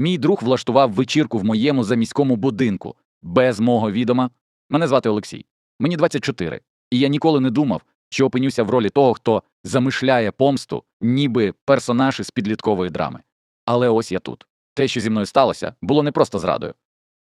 Мій друг влаштував вечірку в моєму заміському будинку без мого відома. Мене звати Олексій. Мені 24. І я ніколи не думав, що опинюся в ролі того, хто замишляє помсту, ніби персонаж із підліткової драми. Але ось я тут. Те, що зі мною сталося, було не просто зрадою.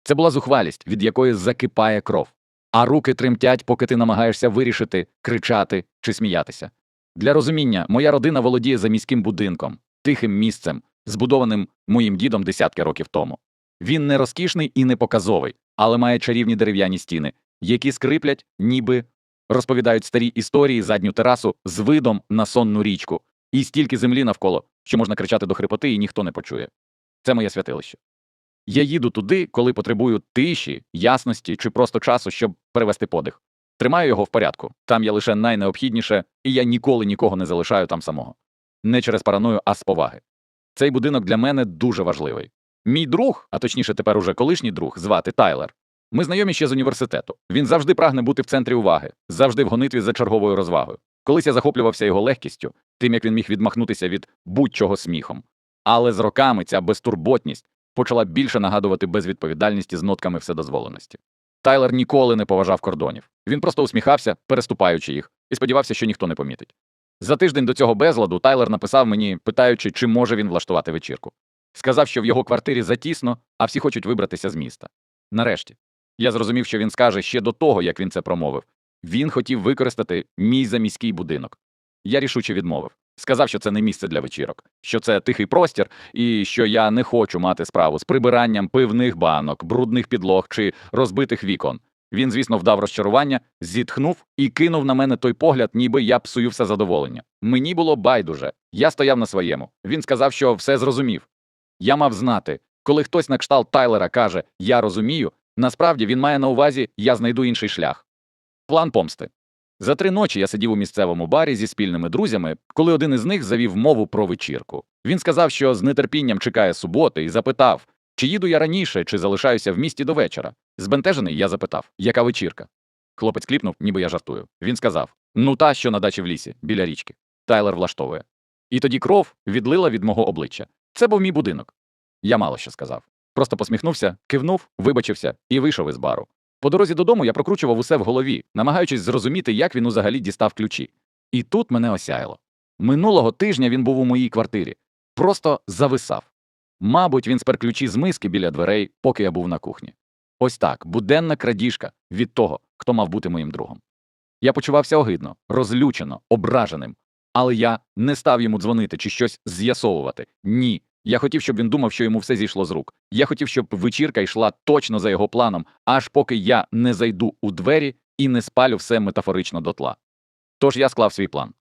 Це була зухвалість, від якої закипає кров, а руки тремтять, поки ти намагаєшся вирішити, кричати чи сміятися. Для розуміння, моя родина володіє заміським будинком, тихим місцем, збудованим моїм дідом десятки років тому. Він не розкішний і не показовий, але має чарівні дерев'яні стіни, які скриплять, ніби розповідають старі історії задню терасу з видом на сонну річку, і стільки землі навколо, що можна кричати до хрипоти, і ніхто не почує. Це моє святилище. Я їду туди, коли потребую тиші, ясності чи просто часу, щоб перевести подих. Тримаю його в порядку. Там є лише найнеобхідніше, і я ніколи нікого не залишаю там самого. Не через параною, а з поваги. Цей будинок для мене дуже важливий. Мій друг, а точніше тепер уже колишній друг, звати Тайлер. Ми знайомі ще з університету. Він завжди прагне бути в центрі уваги, завжди в гонитві за черговою розвагою. Колись я захоплювався його легкістю, тим як він міг відмахнутися від будь-чого сміхом. Але з роками ця безтурботність почала більше нагадувати безвідповідальність з нотками вседозволеності. Тайлер ніколи не поважав кордонів. Він просто усміхався, переступаючи їх, і сподівався, що ніхто не помітить. За тиждень до цього безладу Тайлер написав мені, питаючи, чи може він влаштувати вечірку. Сказав, що в його квартирі затісно, а всі хочуть вибратися з міста. Нарешті, я зрозумів, що він скаже ще до того, як він це промовив. Він хотів використати мій заміський будинок. Я рішуче відмовив. Сказав, що це не місце для вечірок, що це тихий простір, і що я не хочу мати справу з прибиранням пивних банок, брудних підлог чи розбитих вікон. Він, звісно, вдав розчарування, зітхнув і кинув на мене той погляд, ніби я псую все задоволення. Мені було байдуже. Я стояв на своєму. Він сказав, що все зрозумів. Я мав знати, коли хтось на кшталт Тайлера каже Я розумію, насправді він має на увазі Я знайду інший шлях. План помсти. За три ночі я сидів у місцевому барі зі спільними друзями, коли один із них завів мову про вечірку. Він сказав, що з нетерпінням чекає суботи, і запитав, чи їду я раніше, чи залишаюся в місті до вечора. Збентежений, я запитав, яка вечірка. Хлопець кліпнув, ніби я жартую. Він сказав: Ну, та, що на дачі в лісі, біля річки. Тайлер влаштовує. І тоді кров відлила від мого обличчя. Це був мій будинок. Я мало що сказав. Просто посміхнувся, кивнув, вибачився і вийшов із бару. По дорозі додому я прокручував усе в голові, намагаючись зрозуміти, як він взагалі дістав ключі. І тут мене осяяло. Минулого тижня він був у моїй квартирі, просто зависав. Мабуть, він спер ключі з миски біля дверей, поки я був на кухні. Ось так, буденна крадіжка від того, хто мав бути моїм другом. Я почувався огидно, розлючено, ображеним. Але я не став йому дзвонити чи щось з'ясовувати. Ні. Я хотів, щоб він думав, що йому все зійшло з рук. Я хотів, щоб вечірка йшла точно за його планом, аж поки я не зайду у двері і не спалю все метафорично дотла. Тож я склав свій план.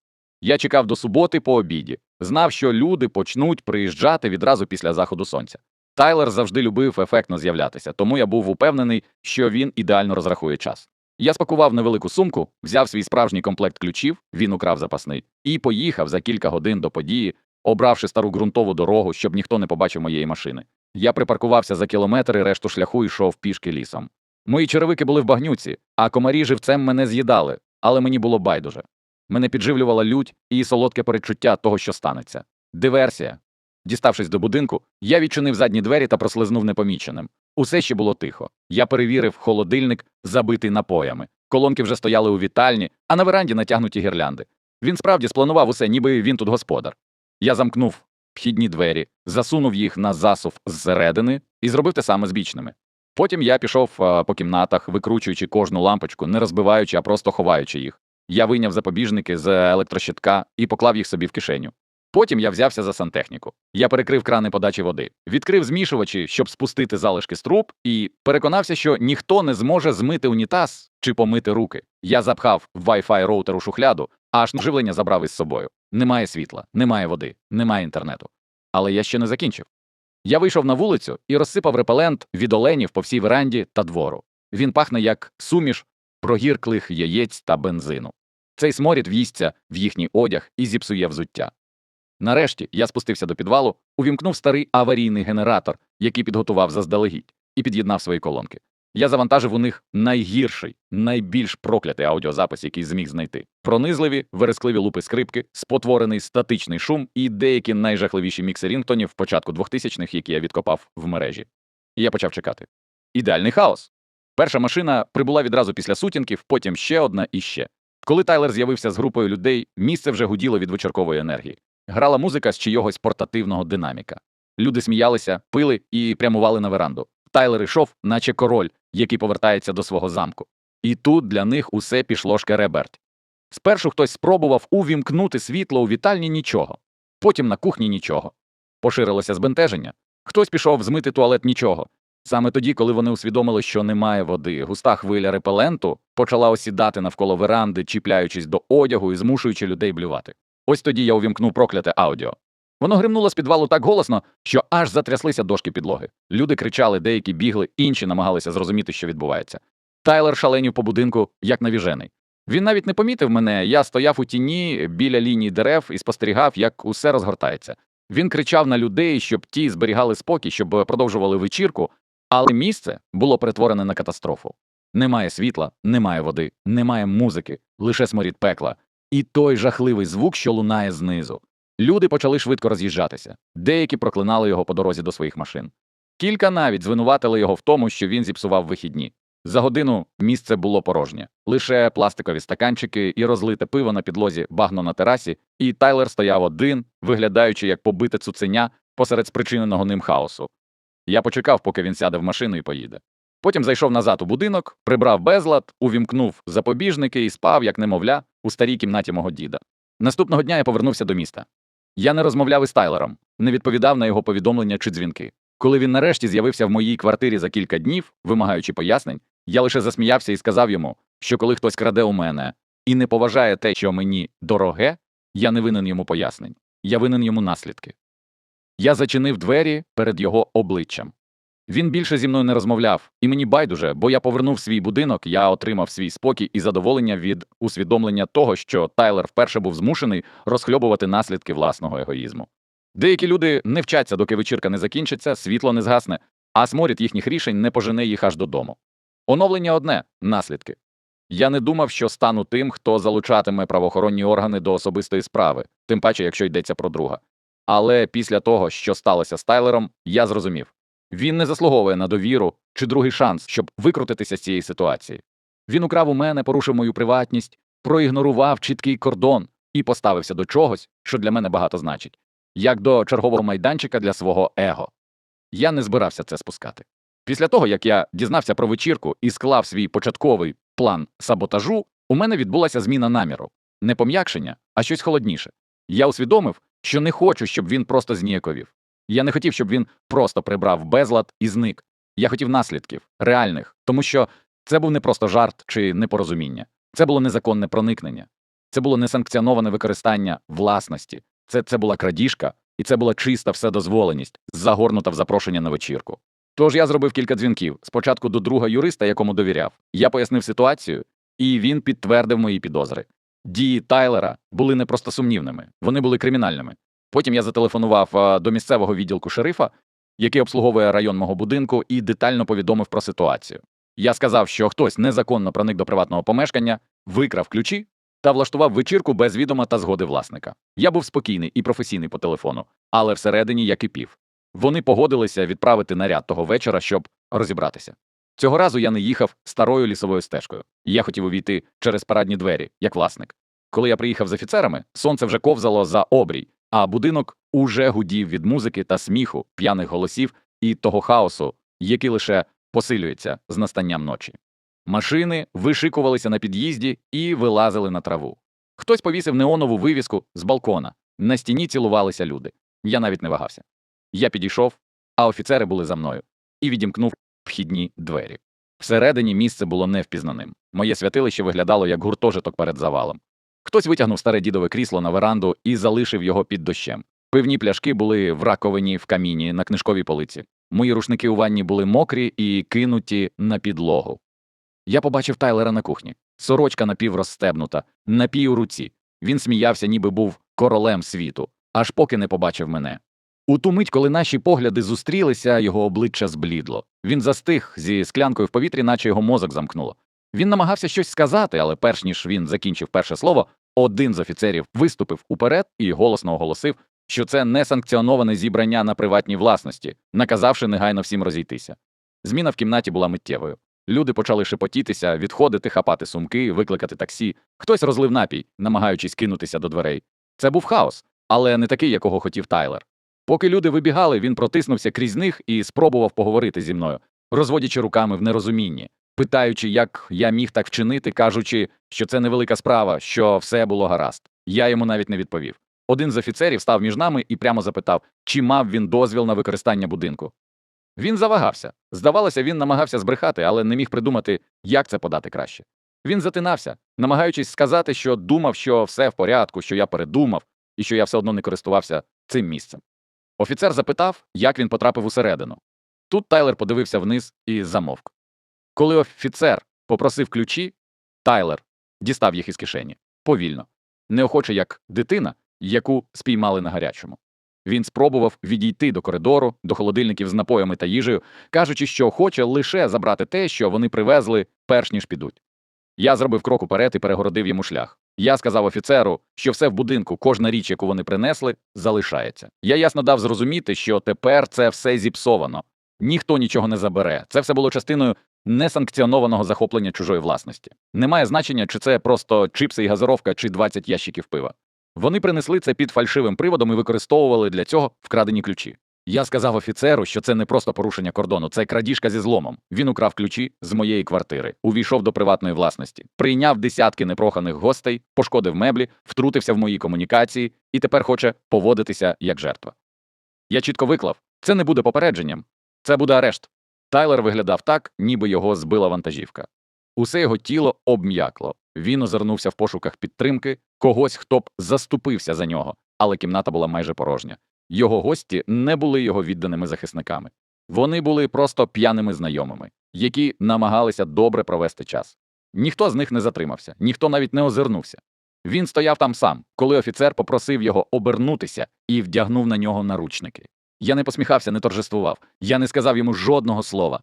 Я чекав до суботи по обіді, знав, що люди почнуть приїжджати відразу після заходу сонця. Тайлер завжди любив ефектно з'являтися, тому я був упевнений, що він ідеально розрахує час. Я спакував невелику сумку, взяв свій справжній комплект ключів, він украв запасний, і поїхав за кілька годин до події, обравши стару ґрунтову дорогу, щоб ніхто не побачив моєї машини. Я припаркувався за кілометр і решту шляху йшов пішки лісом. Мої черевики були в багнюці, а комарі живцем мене з'їдали, але мені було байдуже. Мене підживлювала лють і солодке передчуття того, що станеться. Диверсія. Діставшись до будинку, я відчинив задні двері та прослизнув непоміченим. Усе ще було тихо. Я перевірив холодильник, забитий напоями. Колонки вже стояли у вітальні, а на веранді натягнуті гірлянди. Він справді спланував усе, ніби він тут господар. Я замкнув вхідні двері, засунув їх на засув зсередини і зробив те саме з бічними. Потім я пішов по кімнатах, викручуючи кожну лампочку, не розбиваючи, а просто ховаючи їх. Я вийняв запобіжники з електрощитка і поклав їх собі в кишеню. Потім я взявся за сантехніку. Я перекрив крани подачі води, відкрив змішувачі, щоб спустити залишки з труб, і переконався, що ніхто не зможе змити унітаз чи помити руки. Я запхав Wi-Fi роутер у шухляду, аж живлення забрав із собою. Немає світла, немає води, немає інтернету. Але я ще не закінчив. Я вийшов на вулицю і розсипав репелент від оленів по всій веранді та двору. Він пахне як суміш прогірклих яєць та бензину. Цей сморід в'їсться в їхній одяг і зіпсує взуття. Нарешті я спустився до підвалу, увімкнув старий аварійний генератор, який підготував заздалегідь, і під'єднав свої колонки. Я завантажив у них найгірший, найбільш проклятий аудіозапис, який зміг знайти. Пронизливі, верескливі лупи скрипки, спотворений статичний шум і деякі найжахливіші мікси рінгтонів початку 2000-х, які я відкопав в мережі. І я почав чекати. Ідеальний хаос. Перша машина прибула відразу після сутінків, потім ще одна і ще. Коли Тайлер з'явився з групою людей, місце вже гуділо від вечіркової енергії. Грала музика з чийогось портативного динаміка. Люди сміялися, пили і прямували на веранду. Тайлер ішов, наче король, який повертається до свого замку. І тут для них усе пішло шкереберть. Спершу хтось спробував увімкнути світло у вітальні нічого, потім на кухні нічого. Поширилося збентеження. Хтось пішов змити туалет нічого. Саме тоді, коли вони усвідомили, що немає води, густа хвиля репеленту почала осідати навколо веранди, чіпляючись до одягу і змушуючи людей блювати. Ось тоді я увімкнув прокляте аудіо. Воно гримнуло з підвалу так голосно, що аж затряслися дошки підлоги. Люди кричали, деякі бігли, інші намагалися зрозуміти, що відбувається. Тайлер шаленів по будинку, як навіжений. Він навіть не помітив мене, я стояв у тіні біля лінії дерев і спостерігав, як усе розгортається. Він кричав на людей, щоб ті зберігали спокій, щоб продовжували вечірку, але місце було перетворене на катастрофу. Немає світла, немає води, немає музики, лише сморід пекла. І той жахливий звук, що лунає знизу. Люди почали швидко роз'їжджатися. Деякі проклинали його по дорозі до своїх машин. Кілька навіть звинуватили його в тому, що він зіпсував вихідні. За годину місце було порожнє. Лише пластикові стаканчики і розлите пиво на підлозі, багно на терасі, і Тайлер стояв один, виглядаючи як побите цуценя посеред спричиненого ним хаосу. Я почекав, поки він сяде в машину і поїде. Потім зайшов назад у будинок, прибрав безлад, увімкнув запобіжники і спав, як немовля, у старій кімнаті мого діда. Наступного дня я повернувся до міста. Я не розмовляв із Тайлером, не відповідав на його повідомлення чи дзвінки. Коли він нарешті з'явився в моїй квартирі за кілька днів, вимагаючи пояснень, я лише засміявся і сказав йому, що коли хтось краде у мене і не поважає те, що мені дороге, я не винен йому пояснень, я винен йому наслідки. Я зачинив двері перед його обличчям. Він більше зі мною не розмовляв, і мені байдуже, бо я повернув свій будинок, я отримав свій спокій і задоволення від усвідомлення того, що Тайлер вперше був змушений розхльобувати наслідки власного егоїзму. Деякі люди не вчаться, доки вечірка не закінчиться, світло не згасне, а сморід їхніх рішень не пожене їх аж додому. Оновлення одне наслідки. Я не думав, що стану тим, хто залучатиме правоохоронні органи до особистої справи, тим паче, якщо йдеться про друга. Але після того, що сталося з Тайлером, я зрозумів він не заслуговує на довіру чи другий шанс, щоб викрутитися з цієї ситуації. Він украв у мене, порушив мою приватність, проігнорував чіткий кордон і поставився до чогось, що для мене багато значить, як до чергового майданчика для свого его. Я не збирався це спускати. Після того, як я дізнався про вечірку і склав свій початковий план саботажу, у мене відбулася зміна наміру не пом'якшення, а щось холодніше. Я усвідомив, що не хочу, щоб він просто зніяковів. Я не хотів, щоб він просто прибрав безлад і зник. Я хотів наслідків, реальних, тому що це був не просто жарт чи непорозуміння, це було незаконне проникнення, це було несанкціоноване використання власності, це, це була крадіжка, і це була чиста вседозволеність, загорнута в запрошення на вечірку. Тож я зробив кілька дзвінків. Спочатку до друга юриста, якому довіряв. Я пояснив ситуацію, і він підтвердив мої підозри. Дії Тайлера були не просто сумнівними, вони були кримінальними. Потім я зателефонував до місцевого відділку шерифа, який обслуговує район мого будинку, і детально повідомив про ситуацію. Я сказав, що хтось незаконно проник до приватного помешкання, викрав ключі та влаштував вечірку без відома та згоди власника. Я був спокійний і професійний по телефону, але всередині я кипів. Вони погодилися відправити наряд того вечора, щоб розібратися. Цього разу я не їхав старою лісовою стежкою. Я хотів увійти через парадні двері, як власник. Коли я приїхав з офіцерами, сонце вже ковзало за обрій, а будинок уже гудів від музики та сміху, п'яних голосів і того хаосу, який лише посилюється з настанням ночі. Машини вишикувалися на під'їзді і вилазили на траву. Хтось повісив неонову вивіску з балкона. На стіні цілувалися люди. Я навіть не вагався. Я підійшов, а офіцери були за мною, і відімкнув вхідні двері. Всередині місце було невпізнаним. Моє святилище виглядало як гуртожиток перед завалом. Хтось витягнув старе дідове крісло на веранду і залишив його під дощем. Пивні пляшки були в раковині в каміні на книжковій полиці. Мої рушники у ванні були мокрі і кинуті на підлогу. Я побачив Тайлера на кухні. Сорочка напіврозстебнута, напій у руці. Він сміявся, ніби був королем світу, аж поки не побачив мене. У ту мить, коли наші погляди зустрілися, його обличчя зблідло. Він застиг зі склянкою в повітрі, наче його мозок замкнуло. Він намагався щось сказати, але перш ніж він закінчив перше слово, один з офіцерів виступив уперед і голосно оголосив, що це несанкціоноване зібрання на приватній власності, наказавши негайно всім розійтися. Зміна в кімнаті була миттєвою. Люди почали шепотітися, відходити, хапати сумки, викликати таксі. Хтось розлив напій, намагаючись кинутися до дверей. Це був хаос, але не такий, якого хотів Тайлер. Поки люди вибігали, він протиснувся крізь них і спробував поговорити зі мною, розводячи руками в нерозумінні, питаючи, як я міг так вчинити, кажучи, що це невелика справа, що все було гаразд. Я йому навіть не відповів. Один з офіцерів став між нами і прямо запитав, чи мав він дозвіл на використання будинку. Він завагався. Здавалося, він намагався збрехати, але не міг придумати, як це подати краще. Він затинався, намагаючись сказати, що думав, що все в порядку, що я передумав, і що я все одно не користувався цим місцем. Офіцер запитав, як він потрапив усередину. Тут Тайлер подивився вниз і замовк. Коли офіцер попросив ключі, Тайлер дістав їх із кишені повільно, неохоче як дитина, яку спіймали на гарячому. Він спробував відійти до коридору, до холодильників з напоями та їжею, кажучи, що хоче лише забрати те, що вони привезли, перш ніж підуть. Я зробив крок уперед і перегородив йому шлях. Я сказав офіцеру, що все в будинку, кожна річ, яку вони принесли, залишається. Я ясно дав зрозуміти, що тепер це все зіпсовано. Ніхто нічого не забере. Це все було частиною несанкціонованого захоплення чужої власності. Немає значення, чи це просто чипси і газировка, чи 20 ящиків пива. Вони принесли це під фальшивим приводом і використовували для цього вкрадені ключі. Я сказав офіцеру, що це не просто порушення кордону, це крадіжка зі зломом. Він украв ключі з моєї квартири, увійшов до приватної власності, прийняв десятки непроханих гостей, пошкодив меблі, втрутився в мої комунікації і тепер хоче поводитися як жертва. Я чітко виклав: це не буде попередженням, це буде арешт. Тайлер виглядав так, ніби його збила вантажівка. Усе його тіло обм'якло. Він озирнувся в пошуках підтримки, когось, хто б заступився за нього, але кімната була майже порожня. Його гості не були його відданими захисниками. Вони були просто п'яними знайомими, які намагалися добре провести час. Ніхто з них не затримався, ніхто навіть не озирнувся. Він стояв там сам, коли офіцер попросив його обернутися і вдягнув на нього наручники. Я не посміхався, не торжествував, я не сказав йому жодного слова.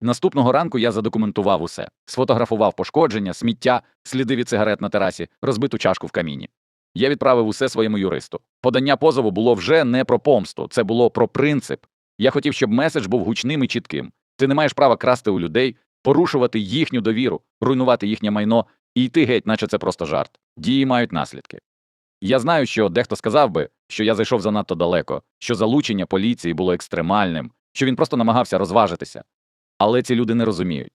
Наступного ранку я задокументував усе, сфотографував пошкодження, сміття, сліди від сигарет на терасі, розбиту чашку в каміні. Я відправив усе своєму юристу. Подання позову було вже не про помсту, це було про принцип. Я хотів, щоб меседж був гучним і чітким. Ти не маєш права красти у людей, порушувати їхню довіру, руйнувати їхнє майно і йти геть, наче це просто жарт. Дії мають наслідки. Я знаю, що дехто сказав би, що я зайшов занадто далеко, що залучення поліції було екстремальним, що він просто намагався розважитися. Але ці люди не розуміють.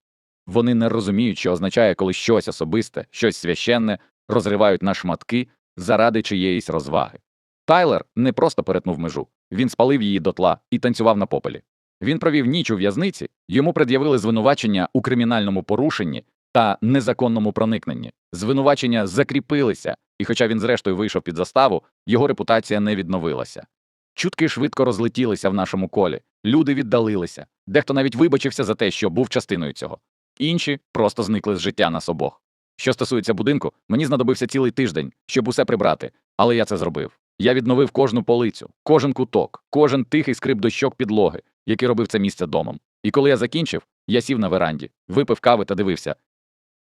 Вони не розуміють, що означає, коли щось особисте, щось священне розривають на шматки заради чиєїсь розваги. Тайлер не просто перетнув межу, він спалив її дотла і танцював на попелі. Він провів ніч у в'язниці, йому пред'явили звинувачення у кримінальному порушенні та незаконному проникненні. Звинувачення закріпилися, і хоча він зрештою вийшов під заставу, його репутація не відновилася. Чутки швидко розлетілися в нашому колі, люди віддалилися, дехто навіть вибачився за те, що був частиною цього. Інші просто зникли з життя нас обох. Що стосується будинку, мені знадобився цілий тиждень, щоб усе прибрати, але я це зробив. Я відновив кожну полицю, кожен куток, кожен тихий скрип дощок підлоги, який робив це місце домом. І коли я закінчив, я сів на веранді, випив кави та дивився,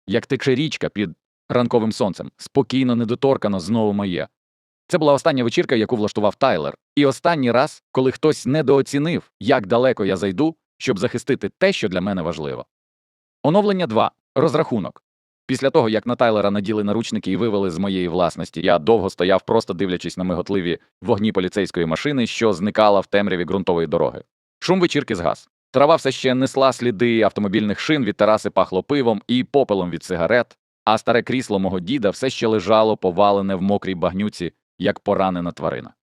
як тече річка під ранковим сонцем, спокійно, недоторкано, знову моє. Це була остання вечірка, яку влаштував Тайлер, і останній раз, коли хтось недооцінив, як далеко я зайду, щоб захистити те, що для мене важливо. Оновлення 2. Розрахунок. Після того, як на Тайлера наділи наручники і вивели з моєї власності, я довго стояв, просто дивлячись на миготливі вогні поліцейської машини, що зникала в темряві ґрунтової дороги. Шум вечірки згас. Трава все ще несла сліди автомобільних шин, від тераси пахло пивом і попелом від сигарет, а старе крісло мого діда все ще лежало повалене в мокрій багнюці, як поранена тварина.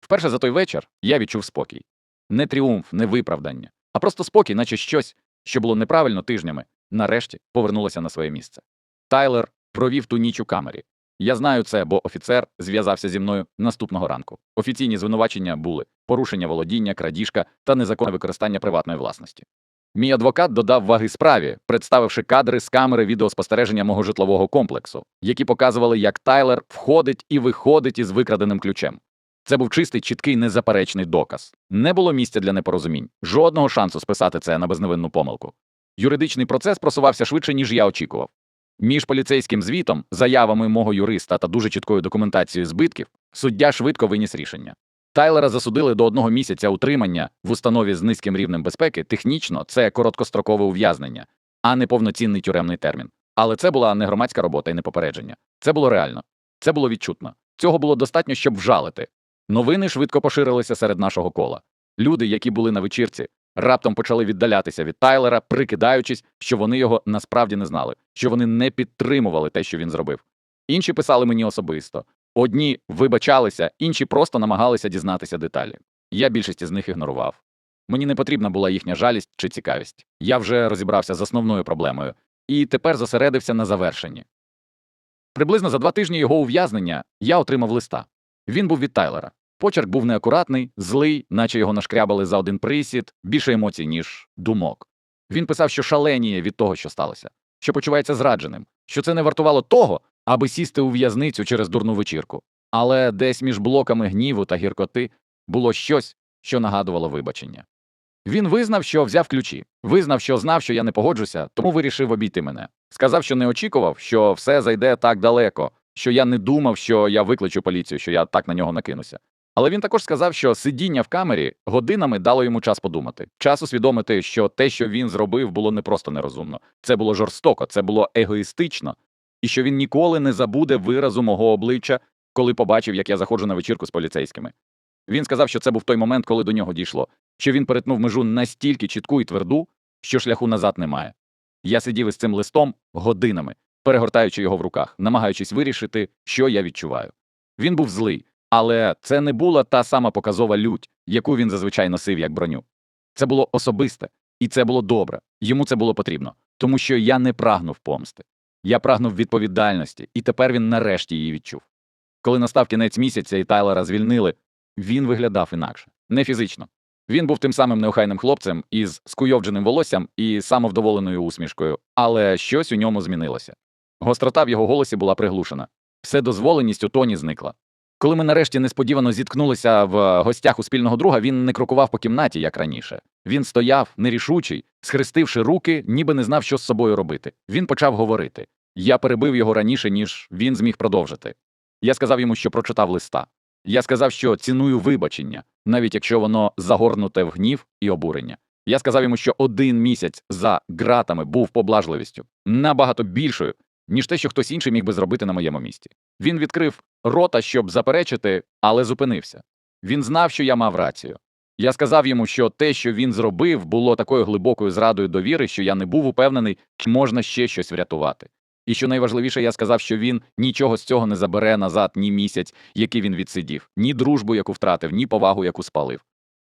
Вперше за той вечір я відчув спокій. Не тріумф, не виправдання, а просто спокій, наче щось, що було неправильно тижнями, нарешті повернулося на своє місце. Тайлер провів ту ніч у камері. Я знаю це, бо офіцер зв'язався зі мною наступного ранку. Офіційні звинувачення були порушення володіння, крадіжка та незаконне використання приватної власності. Мій адвокат додав ваги справі, представивши кадри з камери відеоспостереження мого житлового комплексу, які показували, як Тайлер входить і виходить із викраденим ключем. Це був чистий, чіткий, незаперечний доказ. Не було місця для непорозумінь, жодного шансу списати це на безневинну помилку. Юридичний процес просувався швидше, ніж я очікував. Між поліцейським звітом, заявами мого юриста та дуже чіткою документацією збитків, суддя швидко виніс рішення. Тайлера засудили до одного місяця утримання в установі з низьким рівнем безпеки. Технічно це короткострокове ув'язнення, а не повноцінний тюремний термін. Але це була не громадська робота і не попередження. Це було реально, це було відчутно. Цього було достатньо, щоб вжалити. Новини швидко поширилися серед нашого кола. Люди, які були на вечірці, раптом почали віддалятися від Тайлера, прикидаючись, що вони його насправді не знали, що вони не підтримували те, що він зробив. Інші писали мені особисто. Одні вибачалися, інші просто намагалися дізнатися деталі. Я більшість з них ігнорував. Мені не потрібна була їхня жалість чи цікавість. Я вже розібрався з основною проблемою і тепер зосередився на завершенні. Приблизно за два тижні його ув'язнення я отримав листа. Він був від Тайлера. Почерк був неакуратний, злий, наче його нашкрябали за один присід, більше емоцій, ніж думок. Він писав, що шаленіє від того, що сталося, що почувається зрадженим, що це не вартувало того, аби сісти у в'язницю через дурну вечірку. Але десь між блоками гніву та гіркоти було щось, що нагадувало вибачення. Він визнав, що взяв ключі, визнав, що знав, що я не погоджуся, тому вирішив обійти мене. Сказав, що не очікував, що все зайде так далеко, що я не думав, що я викличу поліцію, що я так на нього накинуся. Але він також сказав, що сидіння в камері годинами дало йому час подумати, час усвідомити, що те, що він зробив, було не просто нерозумно, це було жорстоко, це було егоїстично, і що він ніколи не забуде виразу мого обличчя, коли побачив, як я заходжу на вечірку з поліцейськими. Він сказав, що це був той момент, коли до нього дійшло, що він перетнув межу настільки чітку і тверду, що шляху назад немає. Я сидів із цим листом годинами, перегортаючи його в руках, намагаючись вирішити, що я відчуваю. Він був злий, але це не була та сама показова лють, яку він зазвичай носив як броню. Це було особисте, і це було добре. Йому це було потрібно, тому що я не прагнув помсти. Я прагнув відповідальності, і тепер він нарешті її відчув. Коли настав кінець місяця і Тайлера звільнили, він виглядав інакше, не фізично. Він був тим самим неохайним хлопцем із скуйовдженим волоссям і самовдоволеною усмішкою, але щось у ньому змінилося. Гострота в його голосі була приглушена. Вседозволеність у тоні зникла. Коли ми нарешті несподівано зіткнулися в гостях у спільного друга, він не крокував по кімнаті, як раніше. Він стояв, нерішучий, схрестивши руки, ніби не знав, що з собою робити. Він почав говорити. Я перебив його раніше, ніж він зміг продовжити. Я сказав йому, що прочитав листа. Я сказав, що ціную вибачення, навіть якщо воно загорнуте в гнів і обурення. Я сказав йому, що один місяць за ґратами був поблажливістю набагато більшою, ніж те, що хтось інший міг би зробити на моєму місці. Він відкрив рота, щоб заперечити, але зупинився. Він знав, що я мав рацію. Я сказав йому, що те, що він зробив, було такою глибокою зрадою довіри, що я не був упевнений, чи можна ще щось врятувати. І що найважливіше, я сказав, що він нічого з цього не забере назад ні місяць, який він відсидів, ні дружбу, яку втратив, ні повагу, яку спалив.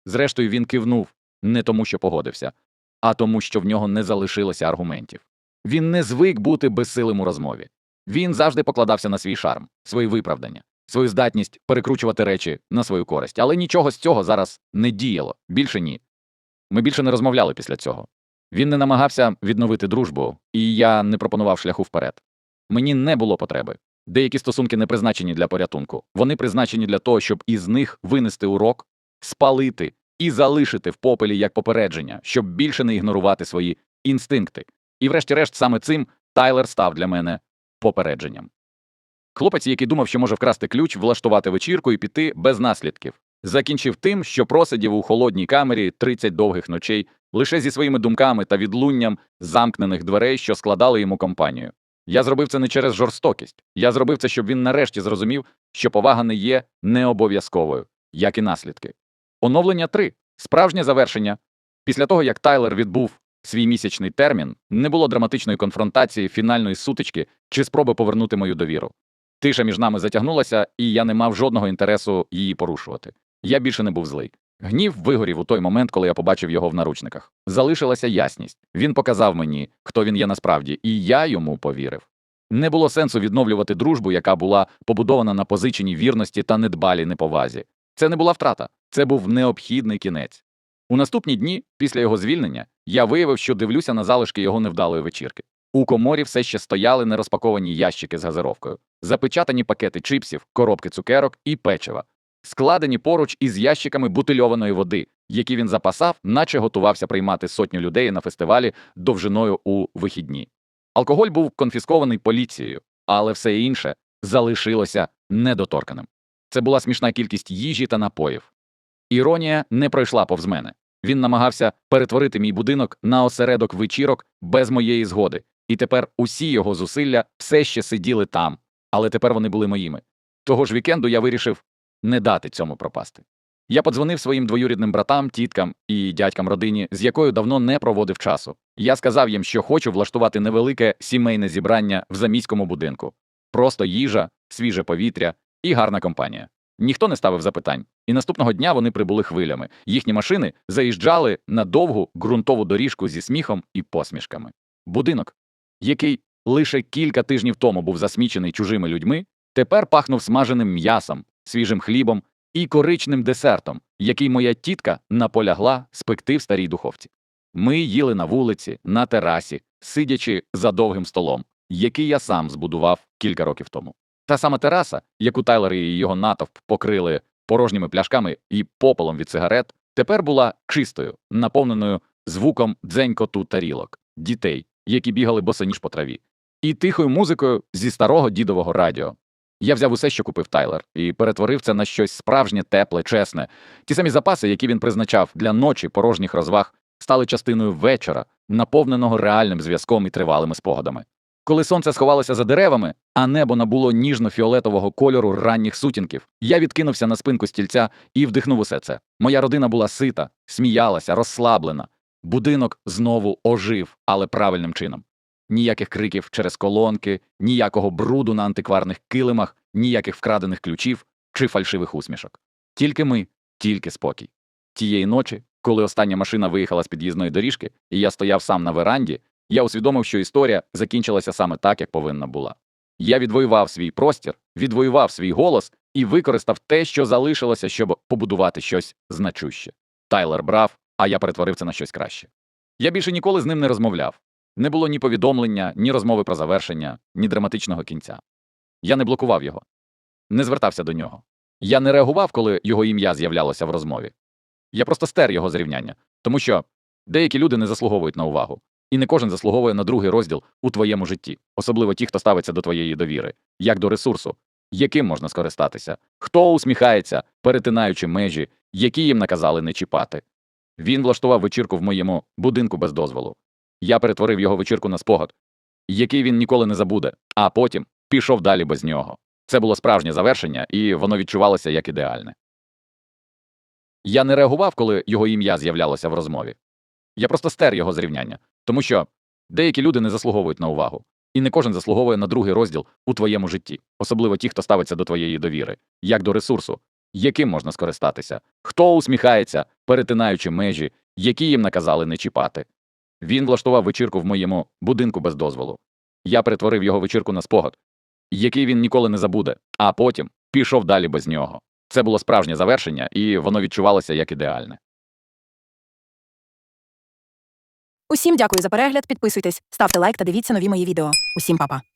Зрештою, він кивнув не тому, що погодився, а тому, що в нього не залишилося аргументів. Він не звик бути безсилим у розмові. Він завжди покладався на свій шарм, свої виправдання, свою здатність перекручувати речі на свою користь, але нічого з цього зараз не діяло, більше ні. Ми більше не розмовляли після цього. Він не намагався відновити дружбу, і я не пропонував шляху вперед. Мені не було потреби. Деякі стосунки не призначені для порятунку. Вони призначені для того, щоб із них винести урок, спалити і залишити в попелі як попередження, щоб більше не ігнорувати свої інстинкти. І, врешті-решт, саме цим Тайлер став для мене попередженням. Хлопець, який думав, що може вкрасти ключ, влаштувати вечірку і піти без наслідків, закінчив тим, що просидів у холодній камері 30 довгих ночей лише зі своїми думками та відлунням замкнених дверей, що складали йому компанію. Я зробив це не через жорстокість. Я зробив це, щоб він нарешті зрозумів, що повага не є необов'язковою, як і наслідки. Оновлення 3. Справжнє завершення. Після того, як Тайлер відбув свій місячний термін, не було драматичної конфронтації, фінальної сутички чи спроби повернути мою довіру. Тиша між нами затягнулася, і я не мав жодного інтересу її порушувати. Я більше не був злий. Гнів вигорів у той момент, коли я побачив його в наручниках. Залишилася ясність. Він показав мені, хто він є насправді, і я йому повірив. Не було сенсу відновлювати дружбу, яка була побудована на позиченій вірності та недбалій неповазі. Це не була втрата, це був необхідний кінець. У наступні дні, після його звільнення, я виявив, що дивлюся на залишки його невдалої вечірки. У коморі все ще стояли нерозпаковані ящики з газировкою, запечатані пакети чипсів, коробки цукерок і печива. Складені поруч із ящиками бутильованої води, які він запасав, наче готувався приймати сотню людей на фестивалі довжиною у вихідні. Алкоголь був конфіскований поліцією, але все інше залишилося недоторканим. Це була смішна кількість їжі та напоїв. Іронія не пройшла повз мене. Він намагався перетворити мій будинок на осередок вечірок без моєї згоди, і тепер усі його зусилля все ще сиділи там, але тепер вони були моїми. Того ж вікенду я вирішив не дати цьому пропасти. Я подзвонив своїм двоюрідним братам, тіткам і дядькам родині, з якою давно не проводив часу. Я сказав їм, що хочу влаштувати невелике сімейне зібрання в заміському будинку. Просто їжа, свіже повітря і гарна компанія. Ніхто не ставив запитань, і наступного дня вони прибули хвилями. Їхні машини заїжджали на довгу ґрунтову доріжку зі сміхом і посмішками. Будинок, який лише кілька тижнів тому був засмічений чужими людьми, тепер пахнув смаженим м'ясом, свіжим хлібом і коричним десертом, який моя тітка наполягла спекти в старій духовці. Ми їли на вулиці, на терасі, сидячи за довгим столом, який я сам збудував кілька років тому. Та сама тераса, яку Тайлер і його натовп покрили порожніми пляшками і попелом від сигарет, тепер була чистою, наповненою звуком дзенькоту тарілок, дітей, які бігали босоніж по траві, і тихою музикою зі старого дідового радіо. Я взяв усе, що купив Тайлер, і перетворив це на щось справжнє, тепле, чесне. Ті самі запаси, які він призначав для ночі порожніх розваг, стали частиною вечора, наповненого реальним зв'язком і тривалими спогадами. Коли сонце сховалося за деревами, а небо набуло ніжно-фіолетового кольору ранніх сутінків, я відкинувся на спинку стільця і вдихнув усе це. Моя родина була сита, сміялася, розслаблена. Будинок знову ожив, але правильним чином. Ніяких криків через колонки, ніякого бруду на антикварних килимах, ніяких вкрадених ключів чи фальшивих усмішок. Тільки ми, тільки спокій. Тієї ночі, коли остання машина виїхала з під'їзної доріжки, і я стояв сам на веранді, я усвідомив, що історія закінчилася саме так, як повинна була. Я відвоював свій простір, відвоював свій голос і використав те, що залишилося, щоб побудувати щось значуще. Тайлер брав, а я перетворив це на щось краще. Я більше ніколи з ним не розмовляв. Не було ні повідомлення, ні розмови про завершення, ні драматичного кінця. Я не блокував його, не звертався до нього. Я не реагував, коли його ім'я з'являлося в розмові. Я просто стер його зрівняння, тому що деякі люди не заслуговують на увагу, і не кожен заслуговує на другий розділ у твоєму житті, особливо ті, хто ставиться до твоєї довіри, як до ресурсу, яким можна скористатися, хто усміхається, перетинаючи межі, які їм наказали не чіпати. Він влаштував вечірку в моєму будинку без дозволу. Я перетворив його вечірку на спогад, який він ніколи не забуде, а потім пішов далі без нього. Це було справжнє завершення, і воно відчувалося як ідеальне. Я не реагував, коли його ім'я з'являлося в розмові. Я просто стер його зрівняння, тому що деякі люди не заслуговують на увагу, і не кожен заслуговує на другий розділ у твоєму житті, особливо ті, хто ставиться до твоєї довіри, як до ресурсу, яким можна скористатися, хто усміхається, перетинаючи межі, які їм наказали не чіпати. Він влаштував вечірку в моєму будинку без дозволу. Я перетворив його вечірку на спогад, який він ніколи не забуде, а потім пішов далі без нього. Це було справжнє завершення, і воно відчувалося як ідеальне. Усім дякую за перегляд. Підписуйтесь, ставте лайк та дивіться нові мої відео. Усім па-па.